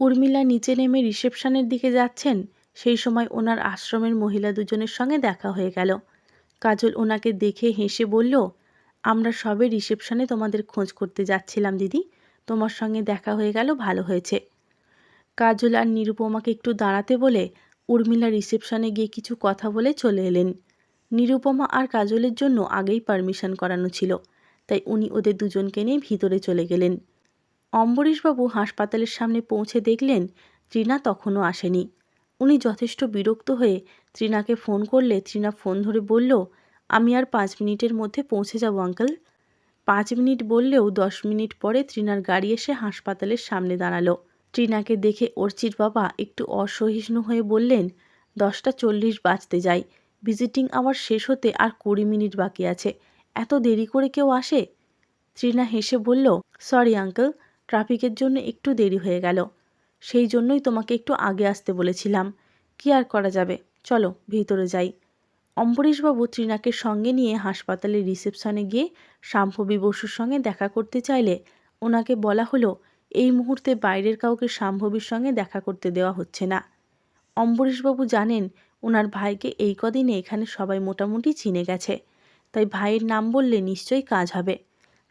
উর্মিলা নিচে নেমে রিসেপশনের দিকে যাচ্ছেন। সেই সময় ওনার আশ্রমের মহিলা দুজনের সঙ্গে দেখা হয়ে গেল। কাজল ওনাকে দেখে হেসে বলল, আমরা সবে রিসেপশনে তোমাদের খোঁজ করতে যাচ্ছিলাম, দিদি। তোমার সঙ্গে দেখা হয়ে গেল, ভালো হয়েছে। কাজল আর নিরুপমাকে একটু দাঁড়াতে বলে উর্মিলা রিসেপশনে গিয়ে কিছু কথা বলে চলে এলেন। নিরুপমা আর কাজলের জন্য আগেই পারমিশন করানো ছিল, তাই উনি ওদের দুজনকে নিয়ে ভিতরে চলে গেলেন। অম্বরীশবাবু হাসপাতালের সামনে পৌঁছে দেখলেন তৃণা তখনও আসেনি। উনি যথেষ্ট বিরক্ত হয়ে তৃণাকে ফোন করলে তৃণা ফোন ধরে বলল, আমি আর পাঁচ মিনিটের মধ্যে পৌঁছে যাব, আঙ্কেল। পাঁচ মিনিট বললেও দশ মিনিট পরে তৃণার গাড়ি এসে হাসপাতালের সামনে দাঁড়াল। ট্রিনাকে দেখে অর্চির বাবা একটু অসহিষ্ণু হয়ে বললেন, দশটা চল্লিশ বাজতে যাই। ভিজিটিং আওয়ার শেষ হতে আর কুড়ি মিনিট বাকি আছে। এত দেরি করে কেউ আসে? ট্রিনা হেসে বলল, সরি, আঙ্কেল। ট্রাফিকের জন্য একটু দেরি হয়ে গেল। সেই জন্যই তোমাকে একটু আগে আসতে বলেছিলাম। কি আর করা যাবে? চলো, ভিতরে যাই। অম্বরীশবাবু ত্রিনাকে সঙ্গে নিয়ে হাসপাতালের রিসেপশনে গিয়ে শাম্ভবী বসুর সঙ্গে দেখা করতে চাইলে ওনাকে বলা হলো, এই মুহূর্তে বাইরের কাউকে শাম্ভবীর সঙ্গে দেখা করতে দেওয়া হচ্ছে না। অম্বরীশবাবু জানেন, ওনার ভাইকে এই কদিনে এখানে সবাই মোটামুটি চিনে গেছে। তাই ভাইয়ের নাম বললে নিশ্চয়ই কাজ হবে।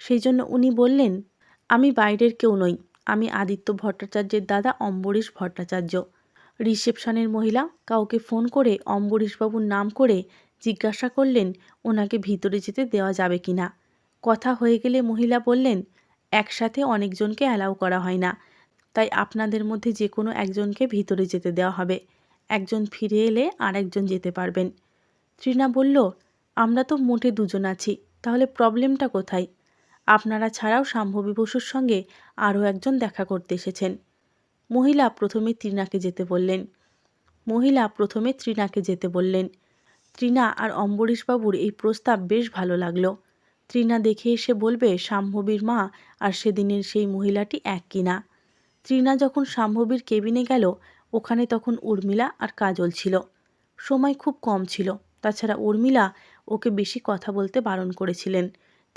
সেই জন্য উনি বললেন আমি বাইরের কেউ নই। আমি আদিত্য ভট্টাচার্যের দাদা অম্বরীশ ভট্টাচার্য। রিসেপশনের মহিলা কাউকে ফোন করে অম্বরীশবাবুর নাম করে জিজ্ঞাসা করলেন, ওনাকে ভিতরে যেতে দেওয়া যাবে কি না? কথা হয়ে গেলে মহিলা বললেন, একসাথে অনেকজনকে অ্যালাউ করা হয় না। তাই আপনাদের মধ্যে যে কোনো একজনকে ভিতরে যেতে দেওয়া হবে। একজন ফিরে এলে আর একজন যেতে পারবেন। তৃণা বলল, আমরা তো মোটে দুজন আছি। তাহলে প্রবলেমটা কোথায়? আপনারা ছাড়াও বসুর সঙ্গে আরও একজন দেখা করতে এসেছেন। মহিলা প্রথমে তৃণাকে যেতে বললেন। মহিলা প্রথমে তৃণাকে যেতে বললেন। তৃণা আর অম্বরীশবাবুর এই প্রস্তাব বেশ ভালো লাগল। তৃণা দেখে এসে বলবে শাম্ভবীর মা আর সেদিনের সেই মহিলাটি এক কিনা তৃণা যখন শাম্ভবীর কেবিনে গেল, ওখানে তখন উর্মিলা আর কাজল ছিল। সময় খুব কম ছিল। তাছাড়া উর্মিলা ওকে বেশি কথা বলতে বারণ করেছিলেন।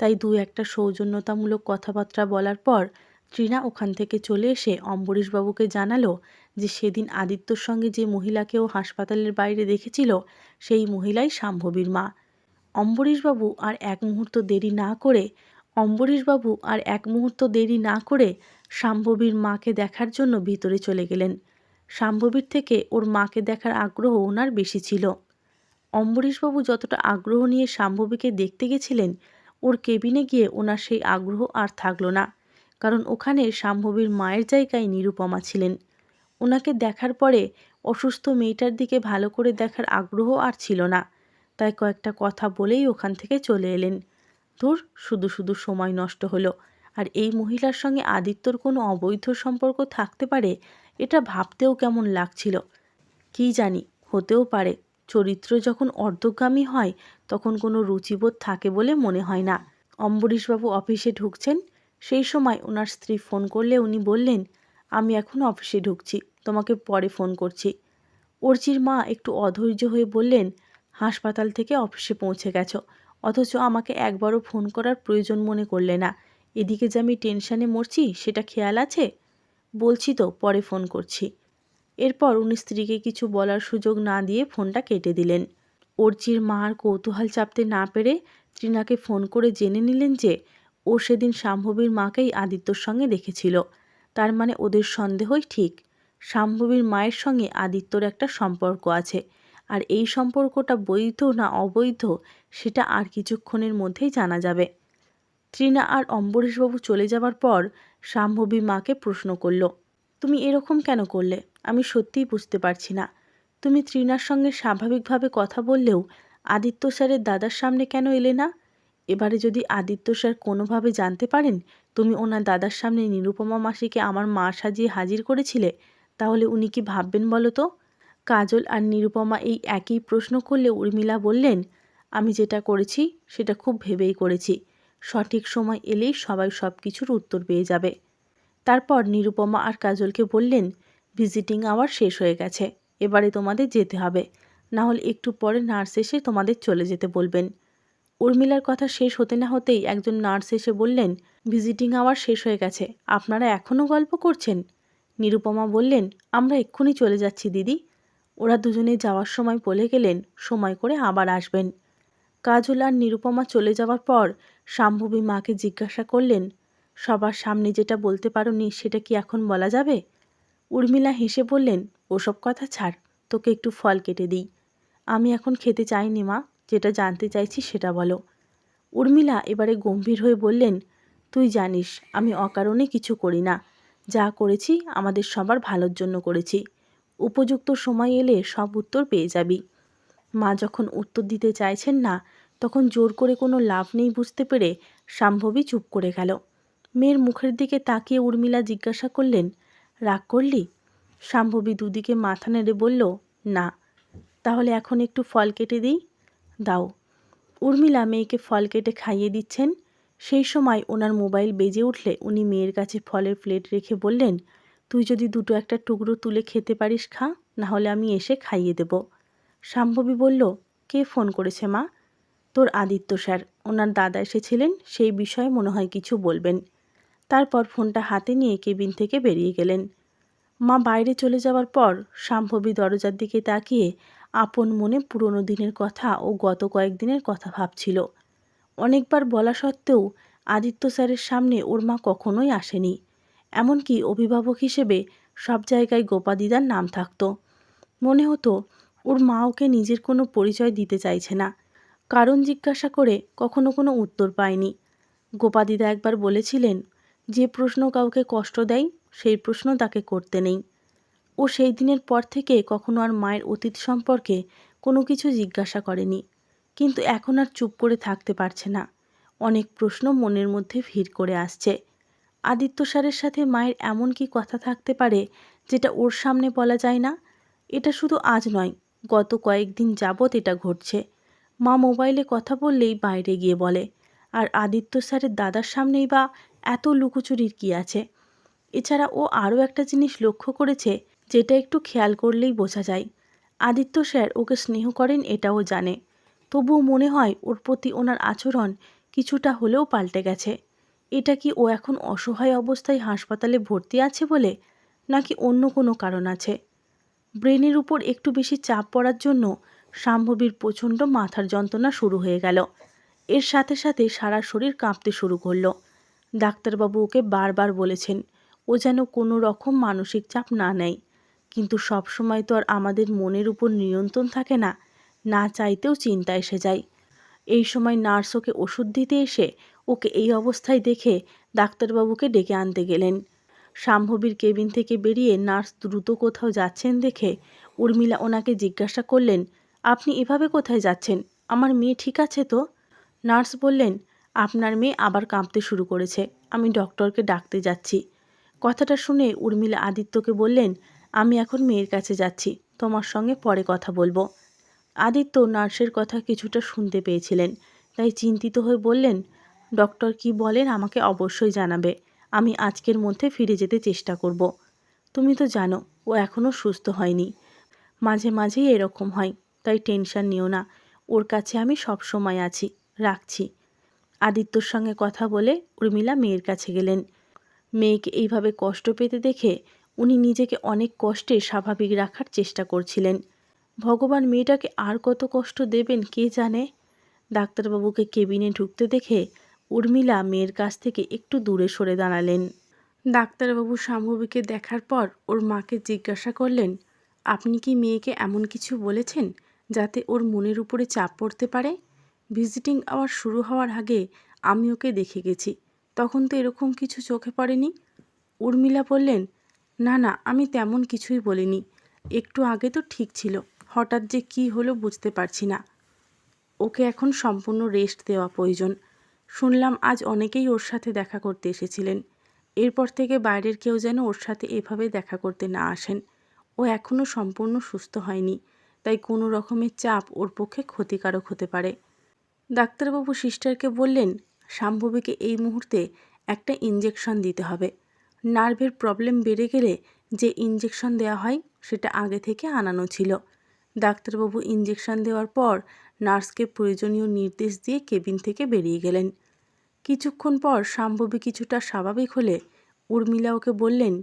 তাই দু একটা সৌজন্যতামূলক কথাবার্তা বলার পর তৃণা ওখান থেকে চলে এসে অম্বরীশবাবুকে জানালো যে সেদিন আদিত্যর সঙ্গে যে মহিলাকেও হাসপাতালের বাইরে দেখেছিল, সেই মহিলাই শাম্ভবীর মা। অম্বরীশবাবু আর এক মুহূর্ত দেরি না করে, অম্বরীশবাবু আর এক মুহূর্ত দেরি না করে শাম্ভবীর মাকে দেখার জন্য ভিতরে চলে গেলেন। শাম্ভবীর থেকে ওর মাকে দেখার আগ্রহ ওনার বেশি ছিল। অম্বরীশবাবু যতটা আগ্রহ নিয়ে শাম্ভবীকে দেখতে গেছিলেন ওর কেবিনে গিয়ে ওনার সেই আগ্রহ আর থাকল না, কারণ ওখানে শাম্ভবীর মায়ের জায়গায় নিরুপমা ছিলেন। ওনাকে দেখার পরে অসুস্থ মেয়েটার দিকে ভালো করে দেখার আগ্রহ আর ছিল না, তাই কয়েকটা কথা বলেই ওখান থেকে চলে এলেন। ধুর, শুধু শুধু সময় নষ্ট হলো, আর এই মহিলার সঙ্গে আদিত্যর কোনো অবৈধ সম্পর্ক থাকতে পারে, এটা ভাবতেও কেমন লাগছিল। কি জানি, হতেও পারে। চরিত্র যখন অর্ধগামী হয়, তখন কোনো রুচিবোধ থাকে বলে মনে হয় না। অম্বরীশবাবু অফিসে ঢুকছেন। সেই সময় ওনার স্ত্রী ফোন করলে উনি বললেন, আমি এখন অফিসে ঢুকছি, তোমাকে পরে ফোন করছি। অর্চির মা একটু অধৈর্য হয়ে বললেন, হাসপাতাল থেকে অফিসে পৌঁছে গেছো, অথচ আমাকে একবারও ফোন করার প্রয়োজন মনে করলে না। এদিকে যে আমি টেনশানে মরছি, সেটা খেয়াল আছে? বলছি তো, পরে ফোন করছি। এরপর উনি স্ত্রীকে কিছু বলার সুযোগ না দিয়ে ফোনটা কেটে দিলেন। অর্চির মার কৌতূহল চাপতে না পেরে তৃণাকে ফোন করে জেনে নিলেন যে ও সেদিন শাম্ভবীর মাকেই আদিত্যর সঙ্গে দেখেছিল। তার মানে ওদের সন্দেহই ঠিক। শাম্ভবীর মায়ের সঙ্গে আদিত্যর একটা সম্পর্ক আছে। আর এই সম্পর্কটা বৈধ না অবৈধ সেটা আর কিছুক্ষণের মধ্যেই জানা যাবে। তৃণা আর অম্বরীশবাবু চলে যাবার পর শাম্ভবী মাকে প্রশ্ন করল, তুমি এরকম কেন করলে? আমি সত্যিই বুঝতে পারছি না। তুমি তৃণার সঙ্গে স্বাভাবিকভাবে কথা বললেও আদিত্য স্যারের দাদার সামনে কেন এলে না? এবারে যদি আদিত্য স্যার কোনোভাবে জানতে পারেন তুমি ওনার দাদার সামনে নিরুপমা মাসিকে আমার মা সাজিয়ে হাজির করেছিলে, তাহলে উনি কি ভাববেন বলো তো? কাজল আর নিরুপমা এই একই প্রশ্ন করলে উর্মিলা বললেন, আমি যেটা করেছি সেটা খুব ভেবেই করেছি। সঠিক সময় এলেই সবাই সব কিছুর উত্তর পেয়ে যাবে। তারপর নিরুপমা আর কাজলকে বললেন ভিজিটিং আওয়ার শেষ হয়ে গেছে। এবারে তোমাদের যেতে হবে। না হলে একটু পরে নার্স এসে তোমাদের চলে যেতে বলবেন। উর্মিলার কথা শেষ হতে না হতেই একজন নার্স এসে বললেন ভিজিটিং আওয়ার শেষ হয়ে গেছে। আপনারা এখনও গল্প করছেন? নিরুপমা বললেন, আমরা এক্ষুনি চলে যাচ্ছি, দিদি। ওরা দুজনে যাওয়ার সময় বলে গেলেন, সময় করে আবার আসবেন। কাজল আর নিরুপমা চলে যাওয়ার পর শাম্ভবী মাকে জিজ্ঞাসা করলেন, সবার সামনে যেটা বলতে পারোনি সেটা কি এখন বলা যাবে? উর্মিলা হেসে বললেন, ওসব কথা ছাড়, তোকে একটু ফল কেটে দিই। আমি এখন খেতে চাইনি মা, যেটা জানতে চাইছি সেটা বলো। উর্মিলা এবারে গম্ভীর হয়ে বললেন, তুই জানিস, আমি অকারণে কিছু করি না। যা করেছি, আমাদের সবার ভালোর জন্য করেছি। উপযুক্ত সময় এলে সব উত্তর পেয়ে যাবি। মা যখন উত্তর দিতে চাইছেন না, তখন জোর করে কোনো লাভ নেই বুঝতে পেরে শাম্ভবী চুপ করে গেল। মেয়ের মুখের দিকে তাকিয়ে উর্মিলা জিজ্ঞাসা করলেন রাগ করলি? শাম্ভবী দুদিকে মাথা নেড়ে বলল, না। তাহলে এখন একটু ফল কেটে দিই? দাও। উর্মিলা মেয়েকে ফল কেটে খাইয়ে দিচ্ছেন। সেই সময় ওনার মোবাইল বেজে উঠলে উনি মেয়ের কাছে ফলের প্লেট রেখে বললেন, তুই যদি দুটো একটা টুকরো তুলে খেতে পারিস খা নাহলে আমি এসে খাইয়ে দেব। শাম্ভবী বলল, কে ফোন করেছে মা? তোর আদিত্য স্যার। ওনার দাদা এসেছিলেন, সেই বিষয়ে মনে হয় কিছু বলবেন। তারপর ফোনটা হাতে নিয়ে কেবিন থেকে বেরিয়ে গেলেন। মা বাইরে চলে যাওয়ার পর শাম্ভবী দরজার দিকে তাকিয়ে আপন মনে পুরনো দিনের কথা ও গত কয়েকদিনের কথা ভাবছিল। অনেকবার বলা সত্ত্বেও আদিত্য স্যারের সামনে ওর মা কখনোই আসেনি। এমনকি অভিভাবক হিসেবে সব জায়গায় গোপাদিদার নাম থাকতো। মনে হতো ওর মা ওকে নিজের কোনো পরিচয় দিতে চাইছে না। কারণ জিজ্ঞাসা করে কখনো কোনো উত্তর পায়নি। গোপাদিদা একবার বলেছিলেন যে প্রশ্ন কাউকে কষ্ট দেয়, সেই প্রশ্ন তাকে করতে নেই। ও সেই দিনের পর থেকে কখনো আর মায়ের অতীত সম্পর্কে কোনো কিছু জিজ্ঞাসা করেনি। কিন্তু এখন আর চুপ করে থাকতে পারছে না। অনেক প্রশ্ন মনের মধ্যে ভিড় করে আসছে। আদিত্য স্যারের সাথে মায়ের এমন কি কথা থাকতে পারে যেটা ওর সামনে বলা যায় না? এটা শুধু আজ নয়, গত কয়েকদিন যাবৎ এটা ঘটছে। মা মোবাইলে কথা বললেই বাইরে গিয়ে বলে, আর আদিত্য স্যারের দাদার সামনেই বা এত লুকোচুরির কি আছে? এছাড়া ও আরও একটা জিনিস লক্ষ্য করেছে, যেটা একটু খেয়াল করলেই বোঝা যায়। আদিত্য স্যার ওকে স্নেহ করেন এটাও জানে। তবুও মনে হয় ওর প্রতি ওনার আচরণ কিছুটা হলেও পাল্টে গেছে। এটা কি ও এখন অসহায় অবস্থায় হাসপাতালে ভর্তি আছে বলে, নাকি অন্য কোনো কারণ আছে? ব্রেনের উপর একটু বেশি চাপ পড়ার জন্য শাম্ভবীর প্রচণ্ড মাথার যন্ত্রণা শুরু হয়ে গেল। এর সাথে সাথে সারা শরীর কাঁপতে শুরু করল। ডাক্তারবাবু ওকে বারবার বলেছেন, ও যেন কোনো রকম মানসিক চাপ না নেয়। কিন্তু সব সময় তো আর আমাদের মনের উপর নিয়ন্ত্রণ থাকে না না চাইতেও চিন্তা এসে যায়। এই সময় নার্স ওকে ওষুধ দিতে এসে ওকে এই অবস্থায় দেখে ডাক্তারবাবুকে ডেকে আনতে গেলেন। শাম্ভবীর কেবিন থেকে বেরিয়ে নার্স দ্রুত কোথাও যাচ্ছেন দেখে উর্মিলা ওনাকে জিজ্ঞাসা করলেন, আপনি এভাবে কোথায় যাচ্ছেন? আমার মেয়ে ঠিক আছে তো? নার্স বললেন আপনার মেয়ে আবার কাঁপতে শুরু করেছে। আমি ডক্টরকে ডাকতে যাচ্ছি। কথাটা শুনে উর্মিলা আদিত্যকে বললেন, আমি এখন মেয়ের কাছে যাচ্ছি, তোমার সঙ্গে পরে কথা বলব। আদিত্য নার্সের কথা কিছুটা শুনতে পেয়েছিলেন, তাই চিন্তিত হয়ে বললেন, ডক্টর কি বলেন আমাকে অবশ্যই জানাবে। আমি আজকের মধ্যে ফিরে যেতে চেষ্টা করব। তুমি তো জানো, ও এখনও সুস্থ হয়নি। মাঝে মাঝেই এরকম হয়, তাই টেনশন নিও না। ওর কাছে আমি সব সময় আছি। রাখছি। আদিত্যর সঙ্গে কথা বলে উর্মিলা মেয়ের কাছে গেলেন। মেয়েকে এইভাবে কষ্ট পেতে দেখে উনি নিজেকে অনেক কষ্টে স্বাভাবিক রাখার চেষ্টা করছিলেন। ভগবান মেয়েটাকে আর কত কষ্ট দেবেন কে জানে? ডাক্তারবাবুকে কেবিনে ঢুকতে দেখে উর্মিলা মেয়ের কাছ থেকে একটু দূরে সরে দাঁড়ালেন। ডাক্তারবাবু শাম্ভবীকে দেখার পর ওর মাকে জিজ্ঞাসা করলেন, আপনি কি মেয়েকে এমন কিছু বলেছেন যাতে ওর মনের উপরে চাপ পড়তে পারে? ভিজিটিং আওয়ার শুরু হওয়ার আগে আমি ওকে দেখে গেছি। তখন তো এরকম কিছু চোখে পড়েনি। উর্মিলা বললেন, না না, আমি তেমন কিছুই বলিনি। একটু আগে তো ঠিক ছিল। হঠাৎ যে কি হলো বুঝতে পারছি না। ওকে এখন সম্পূর্ণ রেস্ট দেওয়া প্রয়োজন। শুনলাম আজ অনেকেই ওর সাথে দেখা করতে এসেছিলেন। এরপর থেকে বাইরের কেউ যেন ওর সাথে এভাবে দেখা করতে না আসেন। ও এখনও সম্পূর্ণ সুস্থ হয়নি। তাই কোনো রকমের চাপ ওর পক্ষে ক্ষতিকারক হতে পারে। ডাক্তারবাবু সিস্টারকে বললেন শাম্ভবীকে এই মুহূর্তে একটা ইঞ্জেকশন দিতে হবে। নার্ভের প্রবলেম বেড়ে গেলে যে ইঞ্জেকশন দেওয়া হয়, সেটা আগে থেকে আনানো ছিল। ডাক্তারবাবু ইঞ্জেকশন দেওয়ার পর নার্সকে প্রয়োজনীয় নির্দেশ দিয়ে কেবিন থেকে বেরিয়ে গেলেন। কিছুক্ষণ পর শাম্ভবী কিছুটা স্বাভাবিক হলে উর্মিলা ওকে বললেন,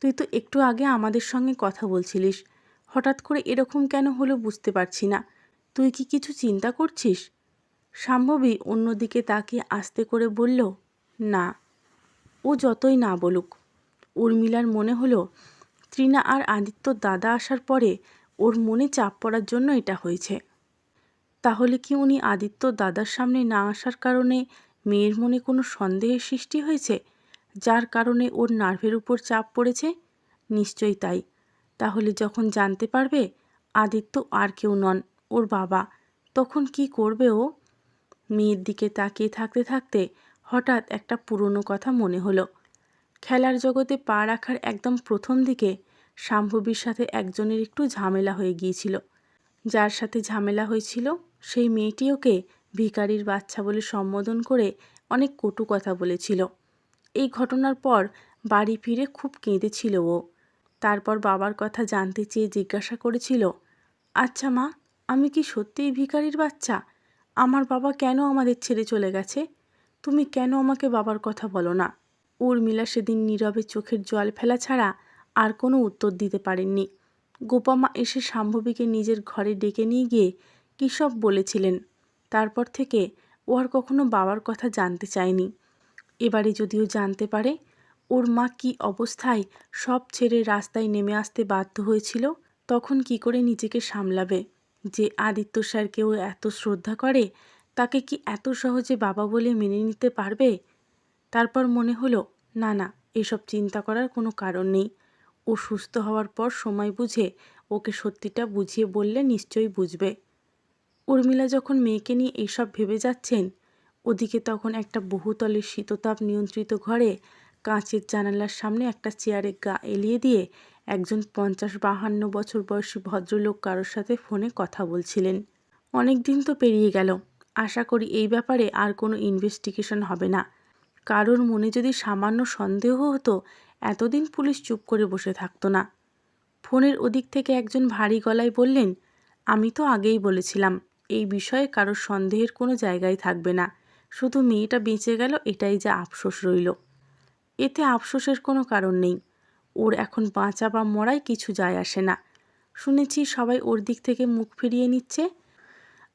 তুই তো একটু আগে আমাদের সঙ্গে কথা বলছিলিস। হঠাৎ করে এরকম কেন হলো বুঝতে পারছি না। তুই কি কিছু চিন্তা করছিস? শাম্ভবী অন্যদিকে তাকিয়ে আস্তে করে বলল, না, ও যতই না বলুক। উর্মিলার মনে হলো তৃণা আর আদিত্যর দাদা আসার পরে ওর মনে চাপ পড়ার জন্য এটা হয়েছে। তাহলে কি উনি আদিত্যর দাদার সামনে না আসার কারণে মেয়ের মনে কোনো সন্দেহের সৃষ্টি হয়েছে, যার কারণে ওর নার্ভের উপর চাপ পড়েছে? নিশ্চয়ই তাই। তাহলে যখন জানতে পারবে, আদিত্য আর কেউ নন, ওর বাবা, তখন কি করবে ও? মেয়ের দিকে তাকিয়ে থাকতে থাকতে হঠাৎ একটা পুরনো কথা মনে হলো। খেলার জগতে পা রাখার একদম প্রথম দিকে শাম্ভবীর সাথে একজনের একটু ঝামেলা হয়ে গিয়েছিল। যার সাথে ঝামেলা হয়েছিল, সেই মেয়েটি ওকে ভিখারির বাচ্চা বলে সম্বোধন করে অনেক কটু কথা বলেছিল। এই ঘটনার পর বাড়ি ফিরে খুব কেঁদেছিল ও। তারপর বাবার কথা জানতে চেয়ে জিজ্ঞাসা করেছিল আচ্ছা মা, আমি কি সত্যিই ভিখারির বাচ্চা? আমার বাবা কেন আমাদের ছেড়ে চলে গেছে? তুমি কেন আমাকে বাবার কথা বলো না? উর্মিলা সেদিন নীরবে চোখের জল ফেলা ছাড়া আর কোনো উত্তর দিতে পারেননি। গোপামা এসে শাম্ভবীকে নিজের ঘরে ডেকে নিয়ে গিয়ে কী সব বলেছিলেন, তারপর থেকে ও আর কখনো বাবার কথা জানতে চায়নি। এবারে যদিও জানতে পারে, ওর মা কি অবস্থায় সব ছেড়ে রাস্তায় নেমে আসতে বাধ্য হয়েছিল, তখন কি করে নিজেকে সামলাবে? যে আদিত্য স্যারকে ও এত শ্রদ্ধা করে, তাকে কি এত সহজে বাবা বলে মেনে নিতে পারবে? তারপর মনে হলো, না না, এসব চিন্তা করার কোনো কারণ নেই। ও সুস্থ হওয়ার পর সময় বুঝে ওকে সত্যিটা বুঝিয়ে বললে নিশ্চয়ই বুঝবে। উর্মিলা যখন মেয়েকে নিয়ে এইসব ভেবে যাচ্ছেন, ওদিকে তখন একটা বহুতলের শীততাপ নিয়ন্ত্রিত ঘরে কাঁচের জানালার সামনে একটা চেয়ারে গা এলিয়ে দিয়ে একজন পঞ্চাশ বাহান্ন বছর বয়সী ভদ্রলোক কারোর সাথে ফোনে কথা বলছিলেন। অনেক দিন তো পেরিয়ে গেল। আশা করি এই ব্যাপারে আর কোনো ইনভেস্টিগেশন হবে না। কারোর মনে যদি সামান্য সন্দেহ হতো, এতদিন পুলিশ চুপ করে বসে থাকতো না। ফোনের ওদিক থেকে একজন ভারী গলায় বললেন, আমি তো আগেই বলেছিলাম, এই বিষয়ে কারোর সন্দেহের কোনো জায়গায় থাকবে না। শুধু মেয়েটা বেঁচে গেল, এটাই যা আফসোস রইল। এতে আফসোসের কোনো কারণ নেই। ওর এখন বাঁচা বা মরাই কিছু যায় আসে না। শুনেছি সবাই ওর দিক থেকে মুখ ফিরিয়ে নিচ্ছে।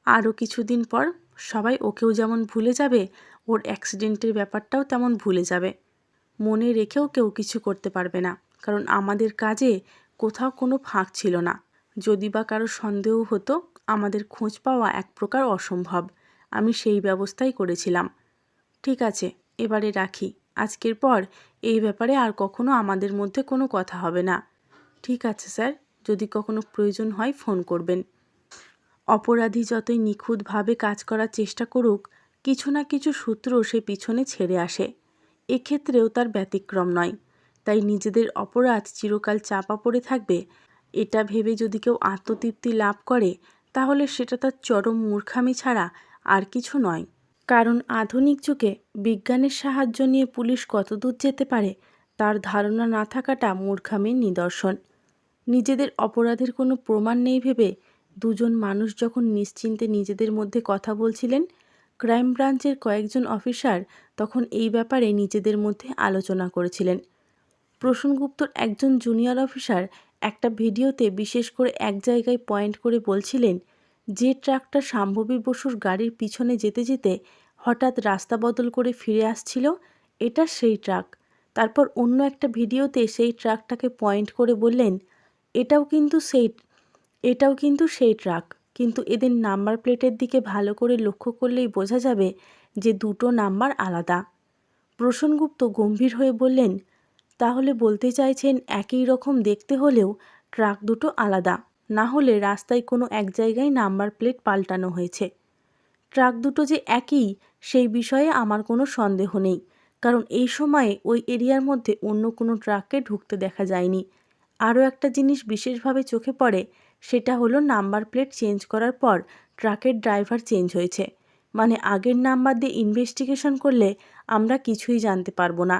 আরও কিছুদিন পর সবাই ওকেও যেমন ভুলে যাবে, ওর অ্যাক্সিডেন্টের ব্যাপারটাও তেমন ভুলে যাবে। মনে রেখেও কেউ কিছু করতে পারবে না, কারণ আমাদের কাজে কোথাও কোনো ফাঁক ছিল না। যদি বা কারও সন্দেহ হতো, আমাদের খোঁজ পাওয়া এক প্রকার অসম্ভব। আমি সেই ব্যবস্থাই করেছিলাম। ঠিক আছে, এবারে রাখি। আজকের পর এই ব্যাপারে আর কখনো আমাদের মধ্যে কোনো কথা হবে না। ঠিক আছে, স্যার। যদি কখনো প্রয়োজন হয় ফোন করবেন। অপরাধী যতই নিখুঁতভাবে কাজ করার চেষ্টা করুক, কিছু না কিছু সূত্র সে পিছনে ছেড়ে আসে। এক্ষেত্রেও তার ব্যতিক্রম নয়। তাই নিজেদের অপরাধ চিরকাল চাপা পড়ে থাকবে। এটা ভেবে যদি কেউ আত্মতৃপ্তি লাভ করে, তাহলে সেটা তার চরম মূর্খামি ছাড়া আর কিছু নয়। কারণ আধুনিক যুগে বিজ্ঞানের সাহায্য নিয়ে পুলিশ কতদূর যেতে পারে, তার ধারণা না থাকাটা মূর্খামের নিদর্শন। নিজেদের অপরাধের কোনো প্রমাণ নেই ভেবে দুজন মানুষ যখন নিশ্চিন্তে নিজেদের মধ্যে কথা বলছিলেন, ক্রাইম ব্রাঞ্চের কয়েকজন অফিসার তখন এই ব্যাপারে নিজেদের মধ্যে আলোচনা করেছিলেন। প্রসূনগুপ্তর একজন জুনিয়র অফিসার একটা ভিডিওতে বিশেষ করে এক জায়গায় পয়েন্ট করে বলছিলেন যে ট্রাকটা শাম্ভবী বসুর গাড়ির পিছনে যেতে যেতে হঠাৎ রাস্তা বদল করে ফিরে আসছিল, এটা সেই ট্রাক। তারপর অন্য একটা ভিডিওতে সেই ট্রাকটাকে পয়েন্ট করে বললেন, এটাও কিন্তু সেই, এটাও কিন্তু সেই ট্রাক। কিন্তু এদের নাম্বার প্লেটের দিকে ভালো করে লক্ষ্য করলেই বোঝা যাবে যে দুটো নাম্বার আলাদা। প্রসনগুপ্ত গম্ভীর হয়ে বললেন, তাহলে বলতে চাইছেন একই রকম দেখতে হলেও ট্রাক দুটো আলাদা। না হলে রাস্তায় কোনো এক জায়গায় নাম্বার প্লেট পাল্টানো হয়েছে। ট্রাক দুটো যে একই, সেই বিষয়ে আমার কোনো সন্দেহ নেই, কারণ এই সময়ে ওই এরিয়ার মধ্যে অন্য কোনো ট্রাককে ঢুকতে দেখা যায়নি। আরও একটা জিনিস বিশেষভাবে চোখে পড়ে, সেটা হলো নাম্বার প্লেট চেঞ্জ করার পর ট্রাকের ড্রাইভার চেঞ্জ হয়েছে। মানে আগের নাম্বার দিয়ে ইনভেস্টিগেশন করলে আমরা কিছুই জানতে পারব না।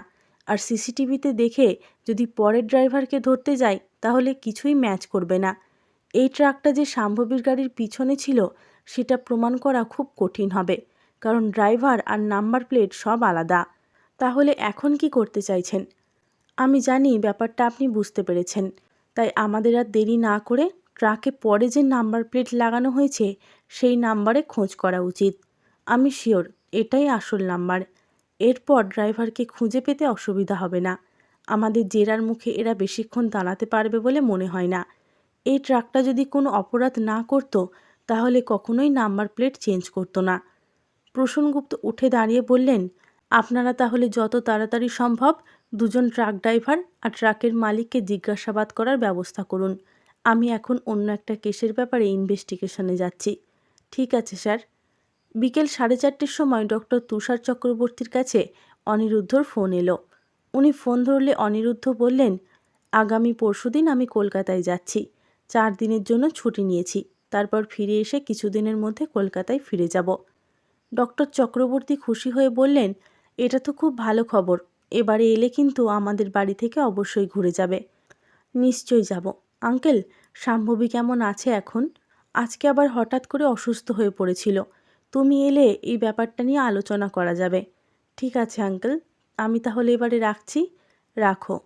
আর সিসিটিভিতে দেখে যদি পরের ড্রাইভারকে ধরতে যাই, তাহলে কিছুই ম্যাচ করবে না। এই ট্রাকটা যে শাম্ভবীর গাড়ির পিছনে ছিল, সেটা প্রমাণ করা খুব কঠিন হবে, কারণ ড্রাইভার আর নাম্বার প্লেট সব আলাদা। তাহলে এখন কি করতে চাইছেন? আমি জানি ব্যাপারটা আপনি বুঝতে পেরেছেন, তাই আমাদের আর দেরি না করে ট্রাকে পরে যে নাম্বার প্লেট লাগানো হয়েছে, সেই নাম্বারে খোঁজ করা উচিত। আমি শিওর, এটাই আসল নাম্বার। এরপর ড্রাইভারকে খুঁজে পেতে অসুবিধা হবে না। আমাদের জেরার মুখে এরা বেশিক্ষণ দাঁড়াতে পারবে বলে মনে হয় না। এই ট্রাকটা যদি কোনো অপরাধ না করত, তাহলে কখনোই নাম্বার প্লেট চেঞ্জ করতো না। প্রসূনগুপ্ত উঠে দাঁড়িয়ে বললেন, আপনারা তাহলে যত তাড়াতাড়ি সম্ভব দুজন ট্রাক ড্রাইভার আর ট্রাকের মালিককে জিজ্ঞাসাবাদ করার ব্যবস্থা করুন। আমি এখন অন্য একটা কেসের ব্যাপারে ইনভেস্টিগেশনে যাচ্ছি। ঠিক আছে, স্যার। বিকেল সাড়ে চারটের সময় ডক্টর তুষার চক্রবর্তীর কাছে অনিরুদ্ধর ফোন এলো। উনি ফোন ধরলে অনিরুদ্ধ বললেন, আগামী পরশুদিন আমি কলকাতায় যাচ্ছি। চার দিনের জন্য ছুটি নিয়েছি। তারপর ফিরে এসে কিছুদিনের মধ্যে কলকাতায় ফিরে যাব। ডক্টর চক্রবর্তী খুশি হয়ে বললেন, এটা তো খুব ভালো খবর। এবারে এলে কিন্তু আমাদের বাড়ি থেকে অবশ্যই ঘুরে যাবে। নিশ্চয়ই যাব। আঙ্কেল শাম্ভবী কেমন আছে এখন? আজকে আবার হঠাৎ করে অসুস্থ হয়ে পড়েছিল। তুমি এলে এই ব্যাপারটা নিয়ে আলোচনা করা যাবে। ঠিক আছে আঙ্কেল, আমি তাহলে এবারে রাখছি। রাখো।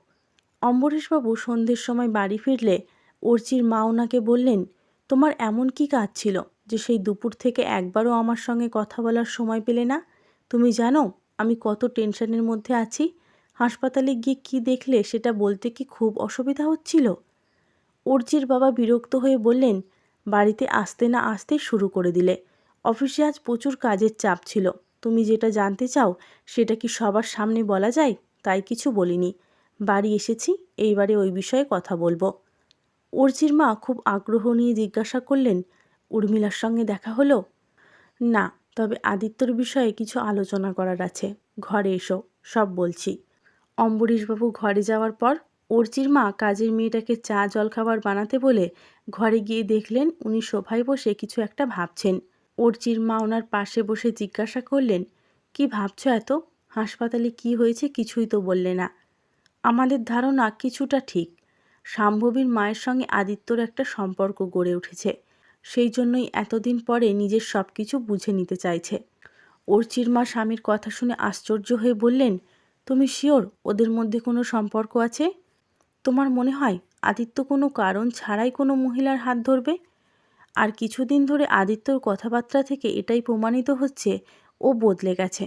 অম্বরীশবাবু সন্ধ্যের সময় বাড়ি ফিরলে অর্চির মা ওনাকে বললেন, তোমার এমন কি কাজ ছিল যে সেই দুপুর থেকে একবারও আমার সঙ্গে কথা বলার সময় পেলে না? তুমি জানো আমি কত টেনশনের মধ্যে আছি। হাসপাতালে গিয়ে কি দেখলে সেটা বলতে কি খুব অসুবিধা হচ্ছিল? অর্চির বাবা বিরক্ত হয়ে বললেন, বাড়িতে আসতে না আসতে শুরু করে দিলে। অফিসে আজ প্রচুর কাজের চাপ ছিল। তুমি যেটা জানতে চাও সেটা কি সবার সামনে বলা যায়? তাই কিছু বলিনি। বাড়ি এসেছি, এইবারে ওই বিষয়ে কথা বলব। অর্চির মা খুব আগ্রহ নিয়ে জিজ্ঞাসা করলেন, উর্মিলার সঙ্গে দেখা হলো? না, তবে আদিত্যর বিষয়ে কিছু আলোচনা করার আছে। ঘরে এসো, সব বলছি। অম্বরীশবাবু ঘরে যাওয়ার পর অর্চির মা কাজের মেয়েটাকে চা, জলখাবার বানাতে বলে ঘরে গিয়ে দেখলেন উনি সোফায় বসে কিছু একটা ভাবছেন। অর্চির মা ওনার পাশে বসে জিজ্ঞাসা করলেন, কি ভাবছ এত? হাসপাতালে কি হয়েছে কিছুই তো বললে না। আমাদের ধারণা কিছুটা ঠিক। শাম্ভবীর মায়ের সঙ্গে আদিত্যর একটা সম্পর্ক গড়ে উঠেছে। সেই জন্যই এতদিন পরে নিজের সব কিছু বুঝে নিতে চাইছে। অর্চির মা স্বামীর কথা শুনে আশ্চর্য হয়ে বললেন, তুমি শিওর ওদের মধ্যে কোনো সম্পর্ক আছে? তোমার মনে হয় আদিত্য কোনো কারণ ছাড়াই কোনো মহিলার হাত ধরবে? আর কিছুদিন ধরে আদিত্যর কথাবার্তা থেকে এটাই প্রমাণিত হচ্ছে, ও বদলে গেছে।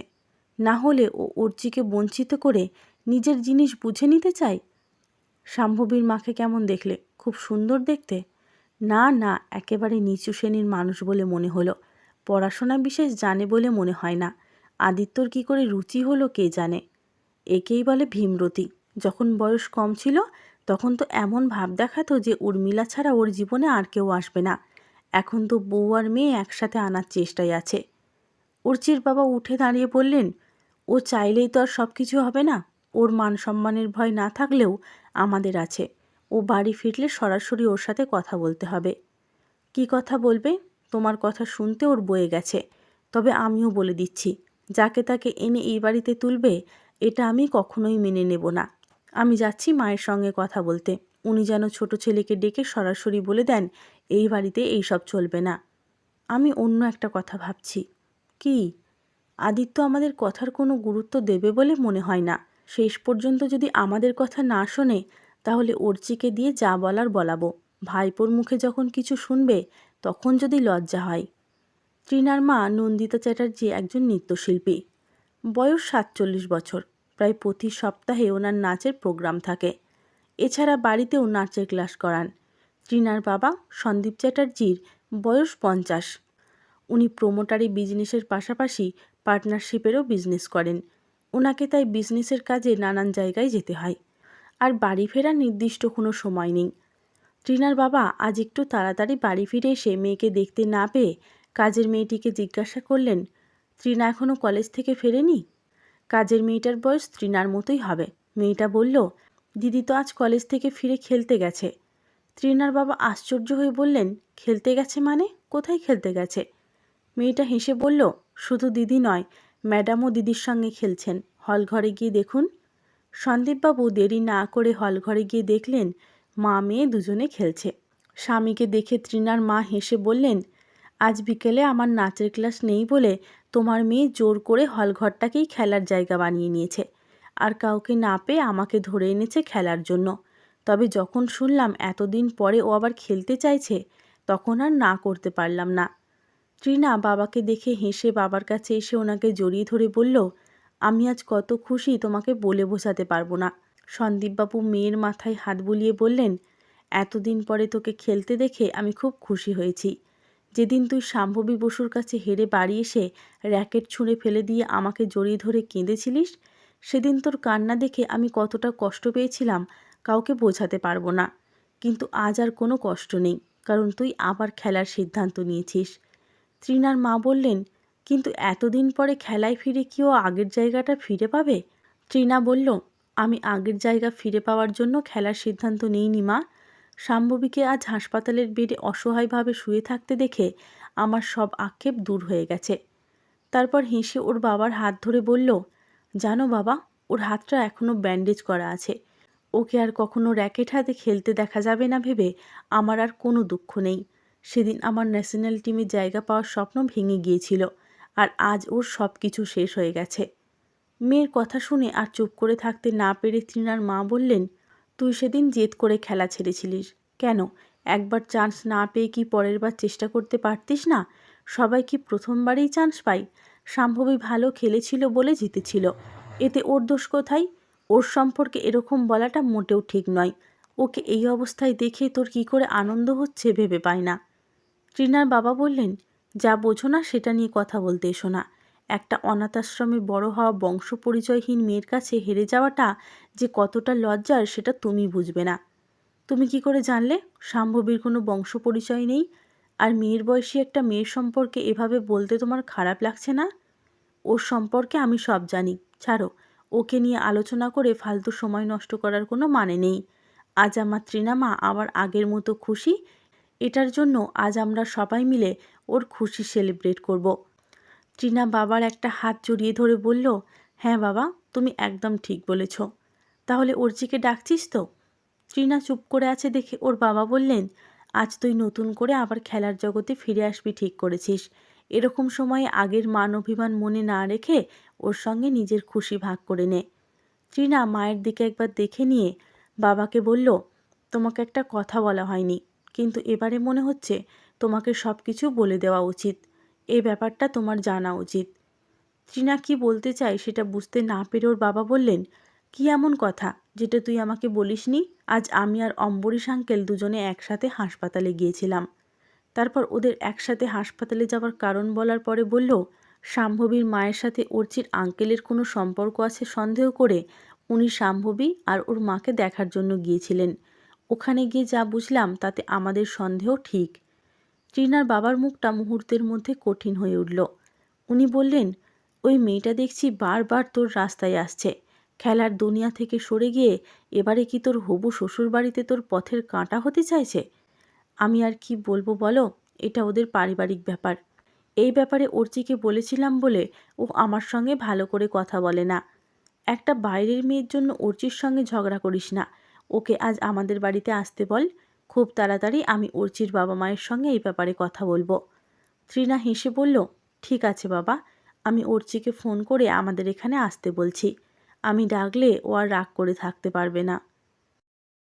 না হলে ও অর্চিকে বঞ্চিত করে নিজের জিনিস বুঝে নিতে চায়? শাম্ভবীর মাকে কেমন দেখলে? খুব সুন্দর দেখতে? না না, একেবারে নিচু শ্রেণির মানুষ বলে মনে হলো। পড়াশোনা বিশেষ জানে বলে মনে হয় না। আদিত্যর কি করে রুচি হলো কে জানে? একেই বলে ভীমরতি। যখন বয়স কম ছিল, তখন তো এমন ভাব দেখাতো যে উর্মিলা ছাড়া ওর জীবনে আর কেউ আসবে না। এখন তো বউ আর মেয়ে একসাথে আনার চেষ্টায় আছে। উর্চির বাবা উঠে দাঁড়িয়ে বললেন, ও চাইলেই তো আর সব কিছু হবে না। ওর মান সম্মানের ভয় না থাকলেও আমাদের আছে। ও বাড়ি ফিরলে সরাসরি ওর সাথে কথা বলতে হবে। কি কথা বলবে? তোমার কথা শুনতে ওর বয়ে গেছে। তবে আমিও বলে দিচ্ছি, যাকে তাকে এনে এই বাড়িতে তুলবে, এটা আমি কখনোই মেনে নেব না। আমি যাচ্ছি মায়ের সঙ্গে কথা বলতে। উনি যেন ছোট ছেলেকে ডেকে সরাসরি বলে দেন, এই বাড়িতে এই সব চলবে না। আমি অন্য একটা কথা ভাবছি। কি? আদিত্য আমাদের কথার কোনো গুরুত্ব দেবে বলে মনে হয় না। শেষ পর্যন্ত যদি আমাদের কথা না শোনে, তাহলে অর্চিকে দিয়ে যা বলার বলাবো। ভাইপোর মুখে যখন কিছু শুনবে, তখন যদি লজ্জা হয়। ট্রিনার মা নন্দিতা চ্যাটার্জি একজন নৃত্যশিল্পী। বয়স সাতচল্লিশ বছর, প্রায় প্রতি সপ্তাহে ওনার নাচের প্রোগ্রাম থাকে। এছাড়া বাড়িতেও নাচের ক্লাস করান। ট্রিনার বাবা সন্দীপ চ্যাটার্জির বয়স পঞ্চাশ। উনি প্রোমোটারি বিজনেসের পাশাপাশি পার্টনারশিপেরও বিজনেস করেন। ওনাকে তাই বিজনেসের কাজে নানান জায়গায় যেতে হয়। আর বাড়ি ফেরার নির্দিষ্ট কোনো সময় নেই। ট্রিনার বাবা আজ একটু তাড়াতাড়ি বাড়ি ফিরে এসে মেয়েকে দেখতে না পেয়ে কাজের মেয়েটিকে জিজ্ঞাসা করলেন, ত্রিনা এখনও কলেজ থেকে ফেরেনি? কাজের মেয়েটার বয়স ত্রিনার মতোই হবে। মেয়েটা বলল, দিদি তো আজ কলেজ থেকে ফিরে খেলতে গেছে। ত্রিনার বাবা আশ্চর্য হয়ে বললেন, খেলতে গেছে মানে? কোথায় খেলতে গেছে? মেয়েটা হেসে বলল, শুধু দিদি নয় ম্যাডামও দিদির সঙ্গে খেলছেন। হল ঘরে গিয়ে দেখুন। সন্দীপবাবু দেরি না করে হল ঘরে গিয়ে দেখলেন, মা মেয়ে দুজনে খেলছে। স্বামীকে দেখে ত্রিনার মা হেসে বললেন, আজ বিকেলে আমার নাচের ক্লাস নেই বলে তোমার মেয়ে জোর করে হলঘরটাকেই খেলার জায়গা বানিয়ে নিয়েছে। আর কাউকে না পেয়ে আমাকে ধরে এনেছে খেলার জন্য। তবে যখন শুনলাম এতদিন পরে ও আবার খেলতে চাইছে, তখন আর না করতে পারলাম না। ট্রিনা বাবাকে দেখে হেসে বাবার কাছে এসে ওনাকে জড়িয়ে ধরে বলল, আমি আজ কত খুশি তোমাকে বলে বোঝাতে পারব না। সন্দীপবাবু মেয়ের মাথায় হাত বুলিয়ে বললেন, এতদিন পরে তোকে খেলতে দেখে আমি খুব খুশি হয়েছি। যেদিন তুই শাম্ভবী বসুর কাছে হেরে বাড়ি এসে র্যাকেট ছুঁড়ে ফেলে দিয়ে আমাকে জড়িয়ে ধরে কেঁদেছিলিস, সেদিন তোর কান্না দেখে আমি কতটা কষ্ট পেয়েছিলাম, কাউকে বোঝাতে পারব না। কিন্তু আজ আর কোনো কষ্ট নেই, কারণ তুই আবার খেলার সিদ্ধান্ত নিয়েছিস। ত্রিনার মা বললেন, কিন্তু এতদিন পরে খেলায় ফিরে কি ও আগের জায়গাটা ফিরে পাবে? ত্রিনা বলল, আমি আগের জায়গা ফিরে পাওয়ার জন্য খেলার সিদ্ধান্ত নিইনি, মা। শাম্ভবীকে আজ হাসপাতালের বেডে অসহায়ভাবে শুয়ে থাকতে দেখে আমার সব আক্ষেপ দূর হয়ে গেছে। তারপর হেসে ওর বাবার হাত ধরে বলল, জানো বাবা, ওর হাতটা এখনও ব্যান্ডেজ করা আছে। ওকে আর কখনো র্যাকেট হাতে খেলতে দেখা যাবে না ভেবে আমার আর কোনো দুঃখ নেই। সেদিন আমার ন্যাশনাল টিমে জায়গা পাওয়ার স্বপ্ন ভেঙে গিয়েছিল আর আজ ওর সব কিছু শেষ হয়ে গেছে। মেয়ের কথা শুনে আর চুপ করে থাকতে না পেরে তৃণার মা বললেন, তুই সেদিন জেদ করে খেলা ছেড়েছিলিস। কেন? একবার চান্স না পেয়ে কি পরের বার চেষ্টা করতে পারতিস না? সবাই কি প্রথমবারেই চান্স পাই সম্ভবই ভালো খেলেছিল বলে জিতেছিল। এতে ওর দোষ কোথায়? ওর সম্পর্কে এরকম বলাটা মোটেও ঠিক নয়। ওকে এই অবস্থায় দেখে তোর কি করে আনন্দ হচ্ছে ভেবে পায় না। ট্রিনার বাবা বললেন, যা বোঝো না সেটা নিয়ে কথা বলতে এসো না। একটা অনাথাশ্রমে বড় হওয়া বংশ পরিচয়হীন মেয়ের কাছে হেরে যাওয়াটা যে কতটা লজ্জার সেটা তুমি বুঝবে না। তুমি কি করে জানলে? শাম্ভবীর কোনো বংশ পরিচয় নেই। আর মেয়ের বয়সী একটা মেয়ের সম্পর্কে এভাবে বলতে তোমার খারাপ লাগছে না? ওর সম্পর্কে আমি সব জানি। ছাড়ো, ওকে নিয়ে আলোচনা করে ফালতু সময় নষ্ট করার কোনো মানে নেই। আজ আমার ত্রিনামা আবার আগের মতো খুশি এটার জন্য আজ আমরা সবাই মিলে ওর খুশি সেলিব্রেট করব। ট্রিনা বাবার একটা হাত জড়িয়ে ধরে বলল হ্যাঁ বাবা, তুমি একদম ঠিক বলেছ। তাহলে অর্চিকে ডাকছিস তো? ট্রিনা চুপ করে আছে দেখে ওর বাবা বললেন, আজ তুই নতুন করে আবার খেলার জগতে ফিরে আসবি ঠিক করেছিস। এরকম সময়ে আগের মান অভিমান মনে না রেখে ওর সঙ্গে নিজের খুশি ভাগ করে নে। ট্রিনা মায়ের দিকে একবার দেখে নিয়ে বাবাকে বলল, তোমাকে একটা কথা বলা হয়নি। কিন্তু এবারে মনে হচ্ছে তোমাকে সব কিছু বলে দেওয়া উচিত। এই ব্যাপারটা তোমার জানা উচিত। ট্রিনা কি বলতে চায় সেটা বুঝতে না পেরে ওর বাবা বললেন, কি এমন কথা যেটা তুই আমাকে বলিসনি? আজ আমি আর অম্বরীশ আঙ্কেল দুজনে একসাথে হাসপাতালে গিয়েছিলাম। তারপর ওদের একসাথে হাসপাতালে যাওয়ার কারণ বলার পরে বলল শাম্ভবীর মায়ের সাথে অর্চির আঙ্কেলের কোনো সম্পর্ক আছে সন্দেহ করে উনি শাম্ভবী আর ওর মাকে দেখার জন্য গিয়েছিলেন। ওখানে গিয়ে যা বুঝলাম তাতে আমাদের সন্দেহ ঠিক। ট্রিনার বাবার মুখটা মুহূর্তের মধ্যে কঠিন হয়ে উঠল। উনি বললেন, ওই মেয়েটা দেখছি বারবার তোর রাস্তায় আসছে। খেলার দুনিয়া থেকে সরে গিয়ে এবারে কি তোর হবু শ্বশুর বাড়িতে তোর পথের কাঁটা হতে চাইছে? আমি আর কি বলব বলো, এটা ওদের পারিবারিক ব্যাপার। এই ব্যাপারে অর্চিকে বলেছিলাম বলে ও আমার সঙ্গে ভালো করে কথা বলে না। একটা বাইরের মেয়ের জন্য অর্চির সঙ্গে ঝগড়া করিস না। ওকে আজ আমাদের বাড়িতে আসতে বল। খুব তাড়াতাড়ি আমি অর্চির বাবা মায়ের সঙ্গে এই ব্যাপারে কথা বলব। ত্রিনা হেসে বলল, ঠিক আছে বাবা, আমি অর্চিকে ফোন করে আমাদের এখানে আসতে বলছি। আমি ডাকলে ও আর রাগ করে থাকতে পারবে না।